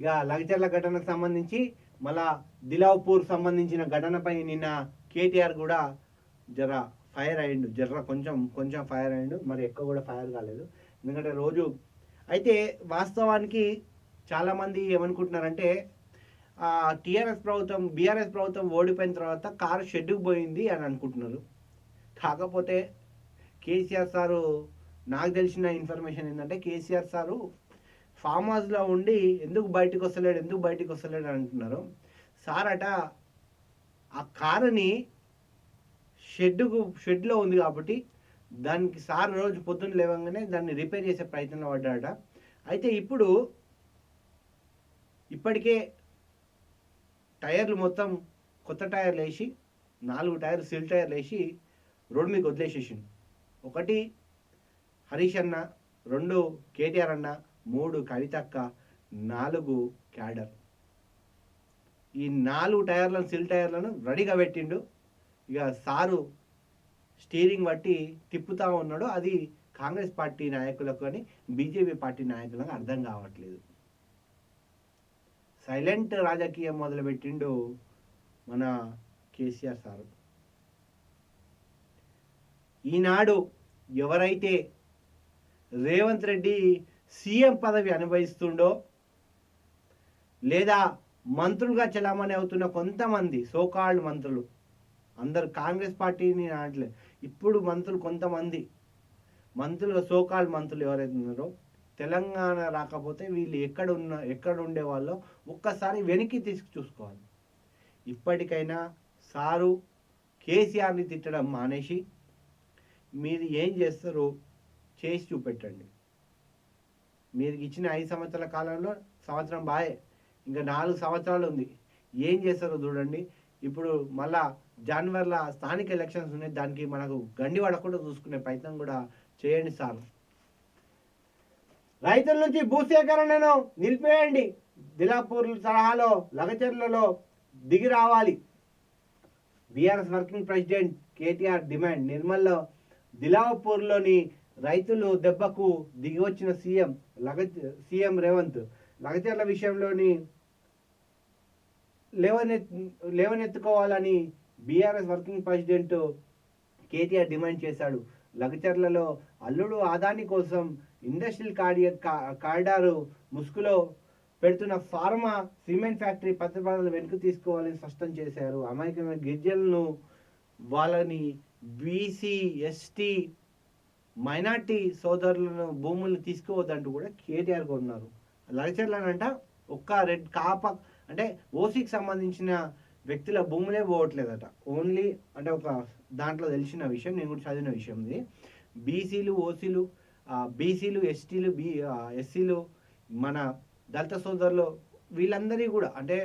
ఇక లగచర్ల ఘటనకు సంబంధించి మళ్ళా దిలావ్పూర్ సంబంధించిన ఘటనపై నిన్న కేటీఆర్ కూడా జర ఫైర్ అయ్యిండు. జర్ర కొంచెం కొంచెం ఫైర్ అయ్యిండు. మరి ఎక్కువ కూడా ఫైర్ కాలేదు. ఎందుకంటే రోజు అయితే వాస్తవానికి చాలామంది ఏమనుకుంటున్నారంటే టీఆర్ఎస్ ప్రభుత్వం బీఆర్ఎస్ ప్రభుత్వం ఓడిపోయిన తర్వాత కారు షెడ్డుకు పోయింది అని అనుకుంటున్నారు. కాకపోతే కేసీఆర్ సారు నాకు తెలిసిన ఇన్ఫర్మేషన్ ఏంటంటే కేసీఆర్ సారు ఫామ్ హౌస్లో ఉండి ఎందుకు బయటకు వస్తలేడు ఎందుకు బయటకు వస్తలేడు అంటున్నారు. సార్ అట ఆ కారుని షెడ్డుకు షెడ్లో ఉంది కాబట్టి దానికి సార్ రోజు పొద్దున్న లేవగానే దాన్ని రిపేర్ చేసే ప్రయత్నంలో పడ్డాడట. అయితే ఇప్పుడు ఇప్పటికే టైర్లు మొత్తం కొత్త టైర్లు వేసి నాలుగు టైర్లు సిల్ టైర్లు వేసి రోడ్డు మీకు వదిలేసేసిండు. ఒకటి హరీష్ అన్న రెండు కేటీఆర్ అన్న మూడు కవితక్క నాలుగు క్యాడర్. ఈ నాలుగు టైర్లను సిల్ టైర్లను రెడీగా పెట్టిండు. ఇక సారు స్టీరింగ్ బట్టి తిప్పుతా ఉన్నాడు. అది కాంగ్రెస్ పార్టీ నాయకులకు కానీ బీజేపీ పార్టీ నాయకులకు అర్థం కావట్లేదు. సైలెంట్ రాజకీయం మొదలుపెట్టిండు మన కేసీఆర్ సారు. ఈనాడు ఎవరైతే రేవంత్ రెడ్డి సీఎం పదవి అనుభవిస్తుండో లేదా మంత్రులుగా చలామణి అవుతున్న కొంతమంది సోకాళ్ళు మంత్రులు అందరు కాంగ్రెస్ పార్టీని అనట్లే ఇప్పుడు మంత్రులు కొంతమంది మంత్రులు సోకాల్ మంత్రులు ఎవరైతే ఉన్నారో తెలంగాణ రాకపోతే వీళ్ళు ఎక్కడ ఉన్న ఎక్కడ ఉండే వాళ్ళో ఒక్కసారి వెనక్కి తీసుకు చూసుకోవాలి. ఇప్పటికైనా సారు కేసీఆర్ని తిట్టడం మానేసి మీరు ఏం చేస్తారో చేసి చూపెట్టండి. మీరు ఇచ్చిన ఐదు సంవత్సరాల కాలంలో సంవత్సరం బాయే. ఇంకా నాలుగు సంవత్సరాలు ఉంది. ఏం చేస్తారో చూడండి. ఇప్పుడు మళ్ళా జనవరిలో స్థానిక ఎలక్షన్స్ ఉన్నాయి. దానికి మనకు గండి పడకుండా చూసుకునే ప్రయత్నం కూడా చేయండి సార్. రైతుల నుంచి భూసేకరణను నిలిపేయండి దిలాపూర్ సలహాలో లగచర్లలో దిగి రావాలి. BRS working president KTR demand. నిర్మల్లో దిలాపూర్లోని రైతులు దెబ్బకు దిగి వచ్చిన సీఎం లగ సీఎం రేవంత్. లగచర్ల విషయంలోని లేవనెత్ లేవనెత్తుకోవాలని BRS working president KTR demand చేశాడు. లగచర్లలో అల్లుడు ఆదాని కోసం ఇండస్ట్రియల్ కార్డి కారిడారు ముసుగులో పెడుతున్న ఫార్మా సిమెంట్ ఫ్యాక్టరీ పత్రపాలను వెనుక తీసుకోవాలని స్పష్టం చేశారు. అమాయకమైన గిరిజనులను వాళ్ళని బీసీ ఎస్టీ మైనార్టీ సోదరులను భూములను తీసుకోవద్దంటూ కూడా కేటీఆర్ ఉన్నారు. లగచర్లనంట ఒక్క రెడ్ కాప అంటే ఓసీకి సంబంధించిన వ్యక్తుల భూములే పోవట్లేదట. ఓన్లీ అంటే ఒక దాంట్లో తెలిసిన విషయం నేను కూడా చదివిన విషయం ఇది బీసీలు ఓసీలు బీసీలు ఎస్టీలు బీ ఎస్సీలు మన దళిత సోదరులు వీళ్ళందరి కూడా అంటే